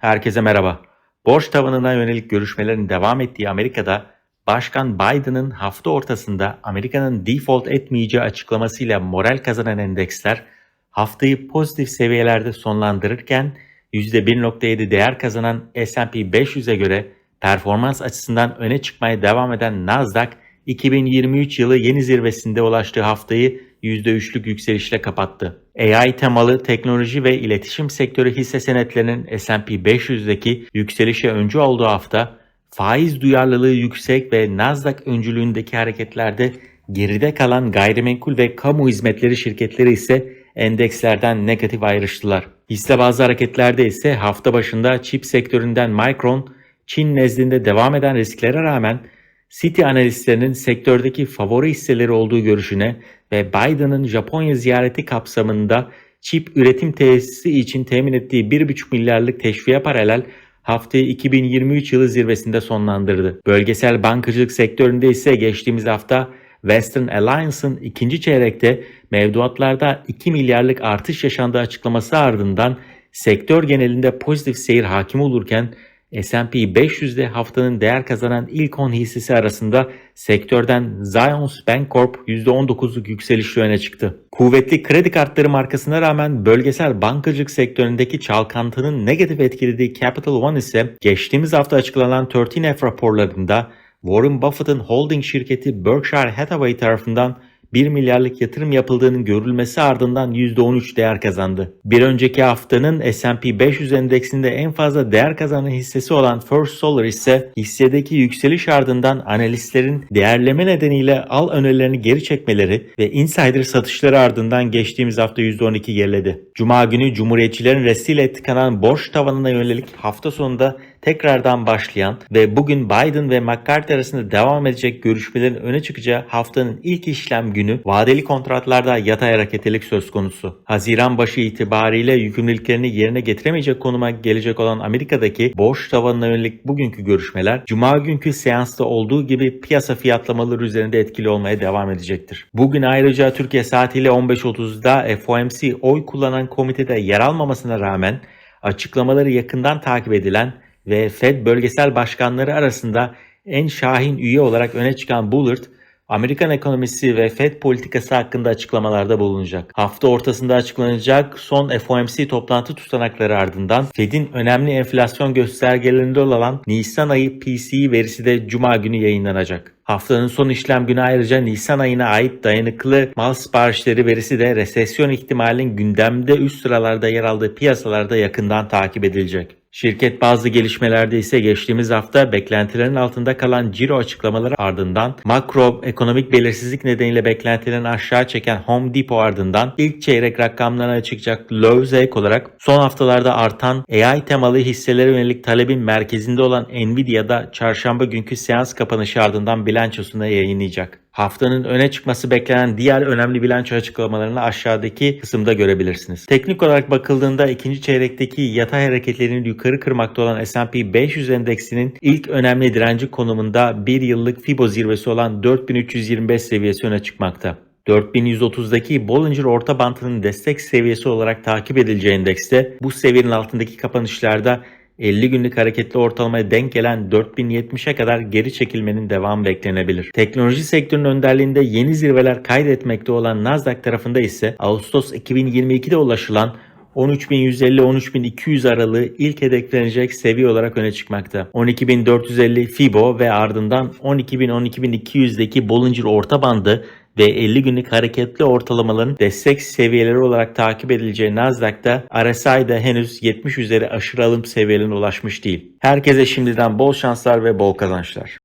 Herkese merhaba. Borç tavanına yönelik görüşmelerin devam ettiği Amerika'da Başkan Biden'ın hafta ortasında Amerika'nın default etmeyeceği açıklamasıyla moral kazanan endeksler haftayı pozitif seviyelerde sonlandırırken %1.7 değer kazanan S&P 500'e göre performans açısından öne çıkmaya devam eden Nasdaq 2023 yılı yeni zirvesinde ulaştığı haftayı %3'lük yükselişle kapattı. AI temalı teknoloji ve iletişim sektörü hisse senetlerinin S&P 500'deki yükselişe öncü olduğu hafta faiz duyarlılığı yüksek ve Nasdaq öncülüğündeki hareketlerde geride kalan gayrimenkul ve kamu hizmetleri şirketleri ise endekslerden negatif ayrıştılar. Hisse bazı hareketlerde ise hafta başında çip sektöründen Micron, Çin nezdinde devam eden risklere rağmen Citi analistlerinin sektördeki favori hisseleri olduğu görüşüne ve Biden'ın Japonya ziyareti kapsamında çip üretim tesisi için temin ettiği 1,5 milyarlık teşviğe paralel haftayı 2023 yılı zirvesinde sonlandırdı. Bölgesel bankacılık sektöründe ise geçtiğimiz hafta Western Alliance'ın ikinci çeyrekte mevduatlarda 2 milyarlık artış yaşandığı açıklaması ardından sektör genelinde pozitif seyir hakim olurken S&P 500'de haftanın değer kazanan ilk 10 hissesi arasında sektörden Zions Bancorp %19'luk yükselişle öne çıktı. Kuvvetli kredi kartları markasına rağmen bölgesel bankacılık sektöründeki çalkantının negatif etkilediği Capital One ise geçtiğimiz hafta açıklanan 13F raporlarında Warren Buffett'ın holding şirketi Berkshire Hathaway tarafından 1 milyarlık yatırım yapıldığının görülmesi ardından %13 değer kazandı. Bir önceki haftanın S&P 500 endeksinde en fazla değer kazanan hissesi olan First Solar ise hissedeki yükseliş ardından analistlerin değerleme nedeniyle al önerilerini geri çekmeleri ve insider satışları ardından geçtiğimiz hafta %12 geriledi. Cuma günü Cumhuriyetçilerin restiyle tıkanan borç tavanına yönelik hafta sonunda tekrardan başlayan ve bugün Biden ve McCarthy arasında devam edecek görüşmelerin öne çıkacağı haftanın ilk işlem günü vadeli kontratlarda yatay hareketlilik söz konusu. Haziran başı itibariyle yükümlülüklerini yerine getiremeyecek konuma gelecek olan Amerika'daki borç tavanına yönelik bugünkü görüşmeler Cuma günkü seansta olduğu gibi piyasa fiyatlamaları üzerinde etkili olmaya devam edecektir. Bugün ayrıca Türkiye saatiyle 15.30'da FOMC oy kullanan komitede yer almamasına rağmen açıklamaları yakından takip edilen ve Fed bölgesel başkanları arasında en şahin üye olarak öne çıkan Bullard, Amerikan ekonomisi ve Fed politikası hakkında açıklamalarda bulunacak. Hafta ortasında açıklanacak son FOMC toplantı tutanakları ardından Fed'in önemli enflasyon göstergelerinde olan Nisan ayı PCE verisi de Cuma günü yayınlanacak. Haftanın son işlem günü ayrıca Nisan ayına ait dayanıklı mal siparişleri verisi de resesyon ihtimalinin gündemde üst sıralarda yer aldığı piyasalarda yakından takip edilecek. Şirket bazı gelişmelerde ise geçtiğimiz hafta beklentilerin altında kalan ciro açıklamaları ardından makro ekonomik belirsizlik nedeniyle beklentilerini aşağı çeken Home Depot ardından ilk çeyrek rakamlarına çıkacak Lowe's ek olarak son haftalarda artan AI temalı hisselere yönelik talebin merkezinde olan Nvidia'da çarşamba günkü seans kapanışı ardından bilançosunu yayınlayacak. Haftanın öne çıkması beklenen diğer önemli bilanço açıklamalarını aşağıdaki kısımda görebilirsiniz. Teknik olarak bakıldığında ikinci çeyrekteki yatay hareketlerini yukarı kırmakta olan S&P 500 endeksinin ilk önemli direnci konumunda bir yıllık Fibo zirvesi olan 4325 seviyesi öne çıkmakta. 4130'daki Bollinger orta bantının destek seviyesi olarak takip edileceği endekste bu seviyenin altındaki kapanışlarda 50 günlük hareketli ortalamaya denk gelen 4070'e kadar geri çekilmenin devamı beklenebilir. Teknoloji sektörünün önderliğinde yeni zirveler kaydetmekte olan Nasdaq tarafında ise Ağustos 2022'de ulaşılan 13.150-13.200 aralığı ilk hedeflenecek seviye olarak öne çıkmakta. 12.450 Fibo ve ardından 12.000-12.200'deki Bollinger orta bandı ve 50 günlük hareketli ortalamaların destek seviyeleri olarak takip edileceği Nasdaq'ta RSI'da henüz 70 üzeri aşırı alım seviyelerine ulaşmış değil. Herkese şimdiden bol şanslar ve bol kazançlar.